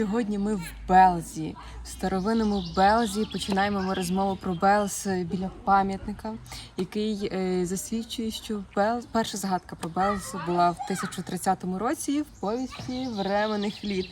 Сьогодні ми в Белзі, в старовинному Белзі. Починаємо ми розмову про Белз біля пам'ятника, який е, засвідчує, що Белз, перша згадка про Белз була в 1030 році в повісті временних літ.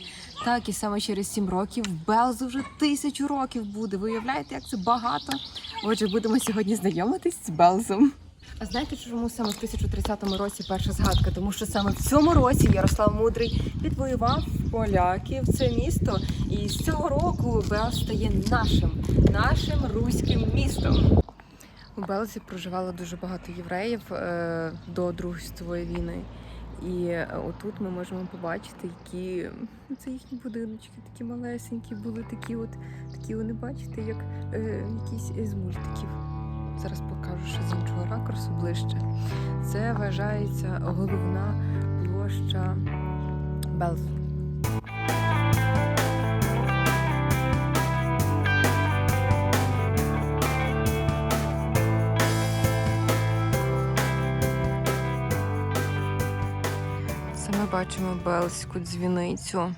Так, і саме через сім років Белзу вже тисячу років буде. Ви уявляєте, як це багато? Отже, будемо сьогодні знайомитись з Белзом. А знаєте, чому саме в 1030 році перша згадка? Тому що саме в цьому році Ярослав Мудрий відвоював поляків це місто, і з цього року Белз стає нашим, нашим руським містом. У Белзі проживало дуже багато євреїв е, до Другої світової війни. І е, отут ми можемо побачити, які ну, це їхні будиночки, такі малесенькі були, такі от такі вони бачите, як е, якісь з мультиків. Зараз покажу ще з іншого ракурсу ближче. Це вважається головна площа Белзу. Це ми бачимо Белзьку дзвіницю.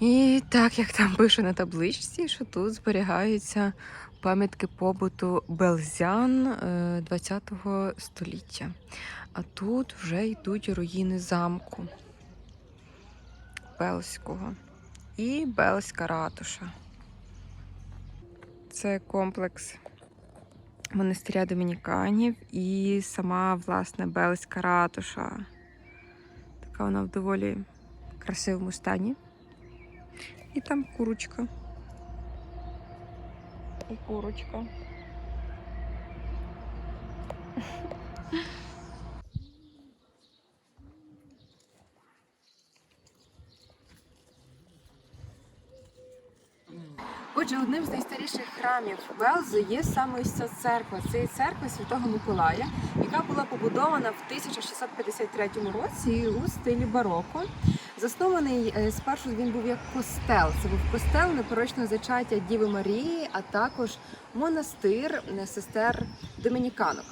І так як там пише на табличці, що тут зберігаються пам'ятки побуту белзян ХХ століття. А тут вже йдуть руїни замку Белського і Белська ратуша. Це комплекс монастиря домініканів і сама власне Белська ратуша. Така вона в доволі красивому стані. І там курочка. І курочка. Отже, одним з найстаріших храмів Велзи є саме ось ця церква. Це церква Святого Миколая, яка була побудована в 1653 році у стилі бароко. Заснований е, спершу він був як костел. Це був костел непорочного зачаття Діви Марії, а також монастир е, сестер домініканок.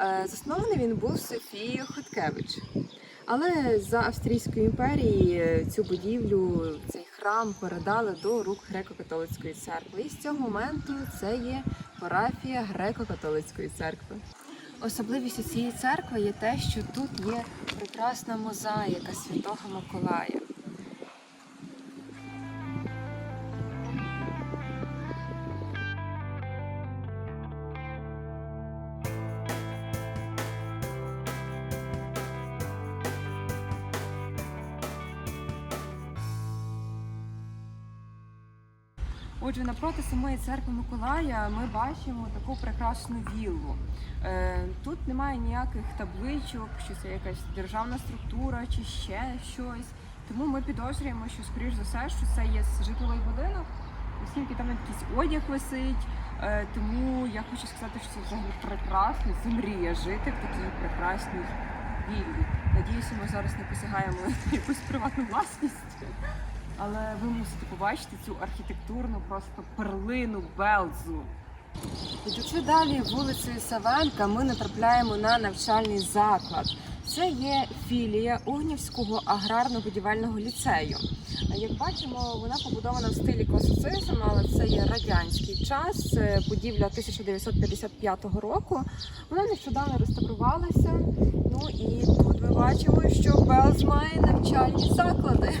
Е, Заснований він був Софією Хоткевич. Але за Австрійської імперії цю будівлю, цей храм передали до рук греко-католицької церкви. І з цього моменту це є парафія греко-католицької церкви. Особливістю цієї церкви є те, що тут є прекрасна мозаїка Святого Миколая. Отже, напроти самої церкви Миколая ми бачимо таку прекрасну віллу. Е, Тут немає ніяких табличок, що це якась державна структура чи ще щось. Тому ми підозрюємо, що скоріш за все, що це є житловий будинок, оскільки там якийсь одяг висить. Е, Тому я хочу сказати, що це взагалі прекрасно. Це мрія жити в такій прекрасній віллі. Надіюся, ми зараз не посягаємо якусь приватну власність. Але ви мусите побачити цю архітектурну просто перлину Белзу. Ідучи далі вулицею Савенка, ми натрапляємо на навчальний заклад. Це є філія Угнівського аграрно-будівельного ліцею. Як бачимо, вона побудована в стилі класицизм, але це є радянський час, це будівля 1955 року. Вона нещодавно реставрувалася. Ну і тут ми бачимо, що Белз має навчальні заклади.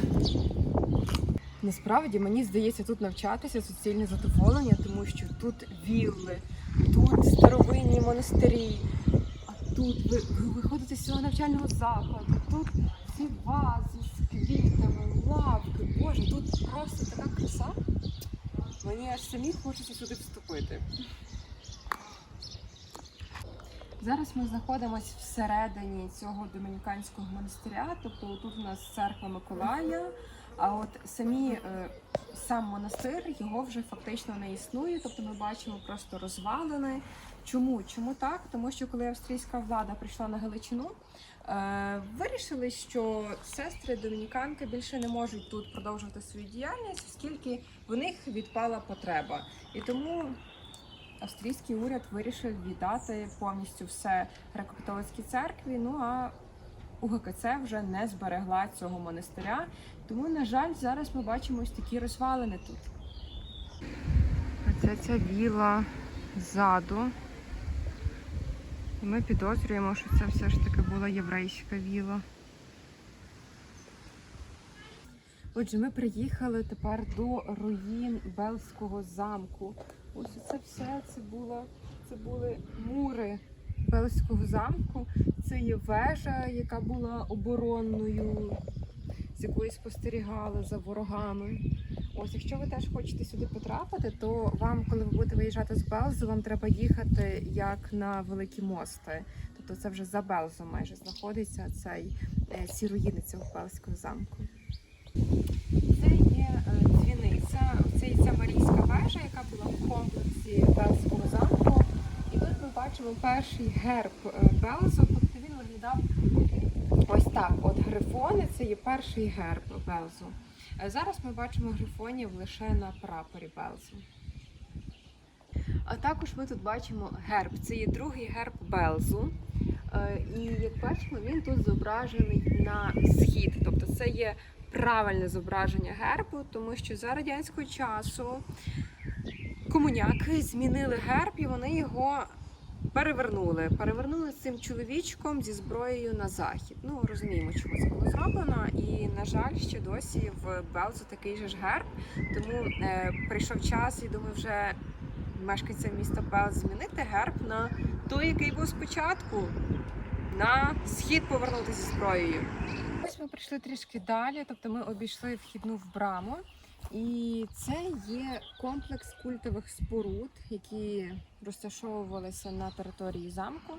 Насправді мені здається тут навчатися суцільне задоволення, тому що тут вілли, тут старовинні монастирі, а тут ви, ви виходите з цього навчального закладу, тут ці вази з квітами, лавки. Боже, тут просто така краса. Мені аж самі хочеться сюди вступити. Зараз ми знаходимося всередині цього домініканського монастиря, тобто тут у нас церква Миколая. А от самі е, сам монастир його вже фактично не існує. Тобто ми бачимо просто розвалини. Чому? Чому так? Тому що коли австрійська влада прийшла на Галичину, е, вирішили, що сестри домініканки більше не можуть тут продовжувати свою діяльність, оскільки в них відпала потреба. І тому австрійський уряд вирішив віддати повністю все греко-католицькій церкві. Ну а УГКЦ вже не зберегла цього монастиря. Тому, на жаль, зараз ми бачимо ось такі розвалини тут. Оце ця віла ззаду. І Ми підозрюємо, що це все ж таки була єврейська віла. Отже, ми приїхали тепер до руїн Белського замку. Ось це все це було, це були мури Белського замку. Це є вежа, яка була оборонною, з якої спостерігали за ворогами. Ось, якщо ви теж хочете сюди потрапити, то вам, коли ви будете виїжджати з Белзу, вам треба їхати як на великі мости. Тобто це вже за Белзом майже знаходиться цей е, ці руїни цього Белського замку. Це є е, дзвіниця, це є ця Марійська вежа, яка була в комплексі Белського замку. І тут ми бачимо перший герб е, Белзу. Тобто він виглядав ось так. От грифони це є перший герб Белзу. Е, Зараз ми бачимо грифонів лише на прапорі Белзу. А також ми тут бачимо герб. Це є другий герб Белзу. Е, І як бачимо, він тут зображений на схід. Тобто це є правильне зображення гербу, тому що за радянського часу комуняки змінили герб і вони його перевернули. Перевернули цим чоловічком зі зброєю на захід. Ну розуміємо, чому це було зроблено. І на жаль, ще досі в Белзу такий же ж герб. Тому е, прийшов час, і думаю, вже мешканцям міста Белз змінити герб на той, який був спочатку. На схід повернутися зі зброєю. Ось ми прийшли трішки далі, тобто ми обійшли вхідну в браму. І це є комплекс культових споруд, які розташовувалися на території замку.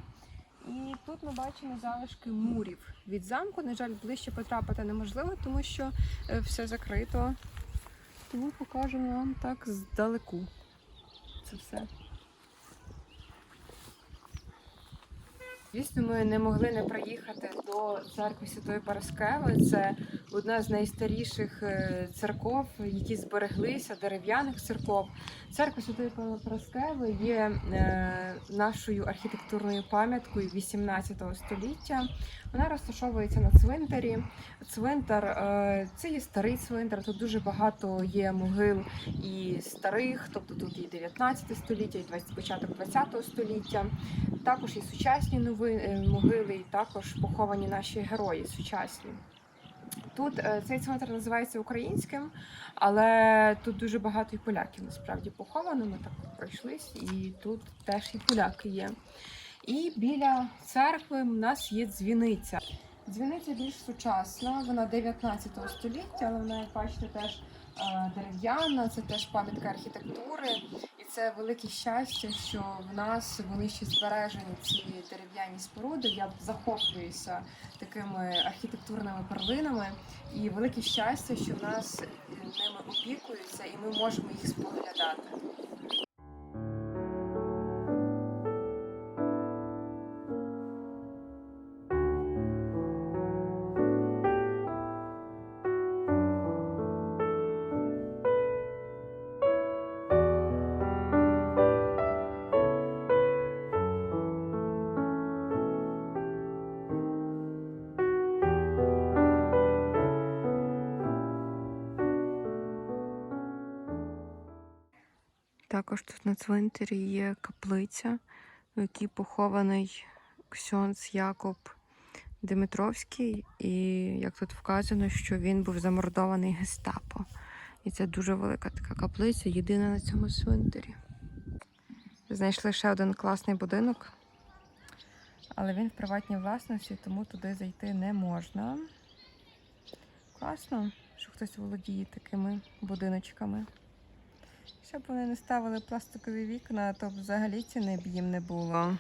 І тут ми бачимо залишки мурів від замку. На жаль, ближче потрапити неможливо, тому що е, все закрито. Тому покажемо вам так здалеку. Це все. Звісно, ми не могли не приїхати до церкви Святої Параскеви. Це одна з найстаріших е, церков, які збереглися, дерев'яних церков. Церква Святої Параскеви є е, нашою архітектурною пам'яткою 18 століття. Вона розташовується на цвинтарі. Цвинтар е, це є старий цвинтар. Тут дуже багато є могил і старих, тобто тут і 19 століття, і початок 20 століття. Також і сучасні нови, е, могили, і також поховані наші герої сучасні. Тут е, цей цвинтар називається українським, але тут дуже багато і поляків насправді поховано. Ми так пройшлись, і тут теж і поляки є. І біля церкви в нас є дзвіниця. Дзвіниця більш сучасна, вона 19 століття, але вона, як бачите, теж е, дерев'яна, це теж пам'ятка архітектури. І це велике щастя, що в нас вони ще збережені ці дерев'яні споруди. Я захоплююся такими архітектурними перлинами. І велике щастя, що в нас ними опікуються, і ми можемо їх споглядати. Також тут на цвинтарі є каплиця, в якій похований ксьонц Якоб Димитровський. І як тут вказано, що він був замордований гестапо. І це дуже велика така каплиця, єдина на цьому цвинтарі. Знайшли ще один класний будинок, але він в приватній власності, тому туди зайти не можна. Класно, що хтось володіє такими будиночками. Щоб вони не ставили пластикові вікна, то взагалі ціни б їм не було.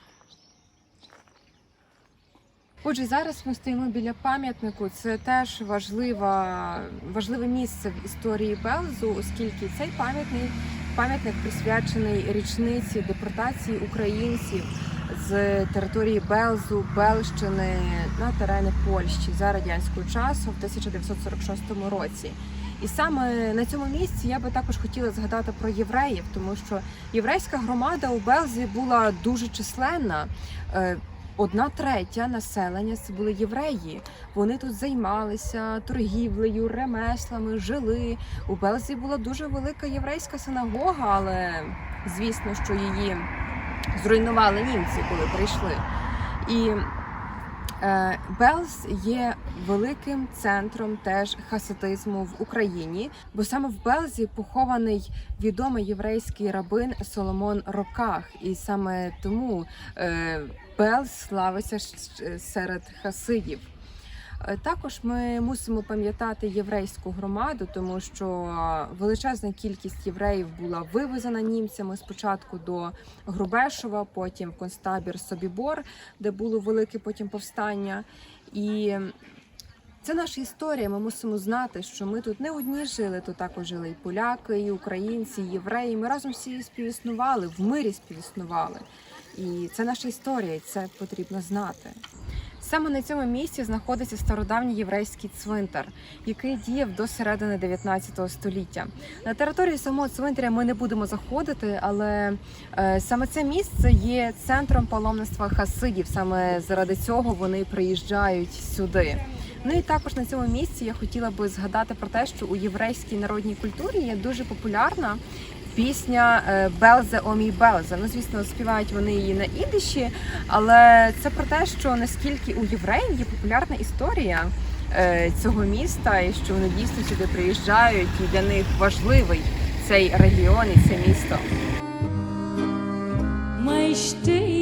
Отже, зараз ми стоїмо біля пам'ятнику. Це теж важлива, важливе місце в історії Белзу, оскільки цей пам'ятник пам'ятник присвячений річниці депортації українців з території Белзу, Белщини на терени Польщі за радянського часу в 1946 році. І саме на цьому місці я би також хотіла згадати про євреїв, тому що єврейська громада у Белзі була дуже численна. Е, одна третя населення це були євреї. Вони тут займалися торгівлею, ремеслами, жили. У Белзі була дуже велика єврейська синагога, але звісно, що її зруйнували німці, коли прийшли. І е, Белз є великим центром теж хасидизму в Україні, бо саме в Белзі похований відомий єврейський рабин Соломон Роках, і саме тому Белс Белз славиться серед хасидів. Е, Також ми мусимо пам'ятати єврейську громаду, тому що величезна кількість євреїв була вивезена німцями спочатку до Грубешова, потім в концтабір Собібор, де було велике потім повстання. І це наша історія. Ми мусимо знати, що ми тут не одні жили, тут також жили і поляки, і українці, і євреї. Ми разом всі співіснували, в мирі співіснували. І це наша історія, і це потрібно знати. Саме на цьому місці знаходиться стародавній єврейський цвинтар, який діяв до середини 19 століття. На території самого цвинтаря ми не будемо заходити, але е, саме це місце є центром паломництва хасидів. Саме заради цього вони приїжджають сюди. Ну і також на цьому місці я хотіла би згадати про те, що у єврейській народній культурі є дуже популярна пісня е, Белзе омій Белзе. Ну, звісно, співають вони її на ідиші, але це про те, що наскільки у євреїв є популярна історія е, цього міста, і що вони дійсно сюди приїжджають, і для них важливий цей регіон і це місто. Mein steht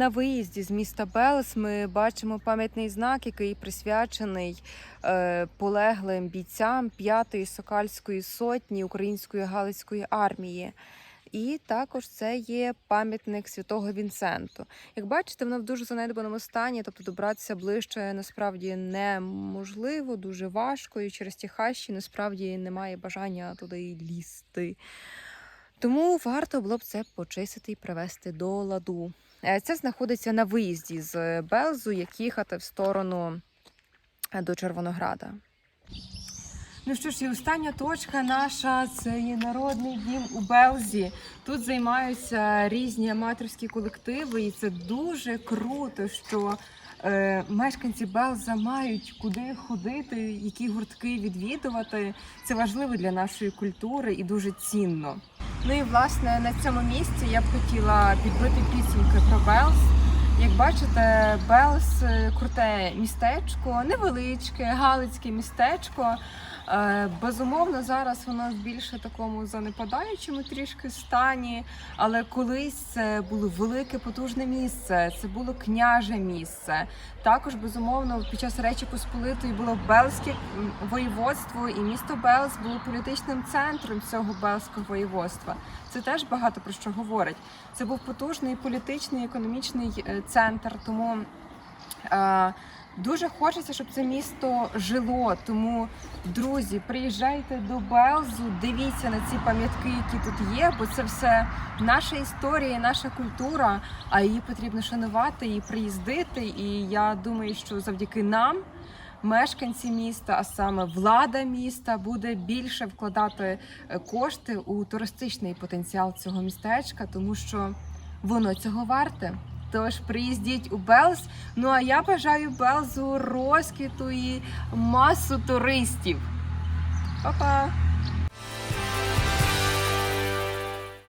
На виїзді з міста Белс ми бачимо пам'ятний знак, який присвячений е, полеглим бійцям 5-ї сокальської сотні Української Галицької армії. І також це є пам'ятник святого Вінсенту. Як бачите, воно в дуже занедбаному стані, тобто добратися ближче насправді неможливо, дуже важко, і через ті хащі насправді немає бажання туди лізти. Тому варто було б це почистити і привести до ладу. Е, Це знаходиться на виїзді з Белзу, як їхати в сторону е, до Червонограда. Ну що ж, і остання точка наша це є народний дім у Белзі. Тут займаються різні аматорські колективи, і це дуже круто, що е, мешканці Белза мають куди ходити, які гуртки відвідувати. Це важливо для нашої культури і дуже цінно. Ну і власне на цьому місці я б хотіла підбити підсумки про Белс. Як бачите, Белс е, круте містечко, невеличке, галицьке містечко. Е, Безумовно, зараз воно в більше такому занепадаючому трішки стані, але колись це було велике потужне місце, це було княже місце. Також безумовно під час Речі Посполитої було Белське воєводство, і місто Белс було політичним центром цього Белського воєводства. Це теж багато про що говорить. Це був потужний політичний, економічний е, центр. Тому е, дуже хочеться, щоб це місто жило. Тому, друзі, приїжджайте до Белзу, дивіться на ці пам'ятки, які тут є, бо це все наша історія, наша культура. А її потрібно шанувати і приїздити. І я думаю, що завдяки нам. Мешканці міста, а саме влада міста, буде більше вкладати е, кошти у туристичний потенціал цього містечка, тому що воно цього варте. Тож приїздіть у Белз. Ну а я бажаю Белзу розквіту і масу туристів. Па-па!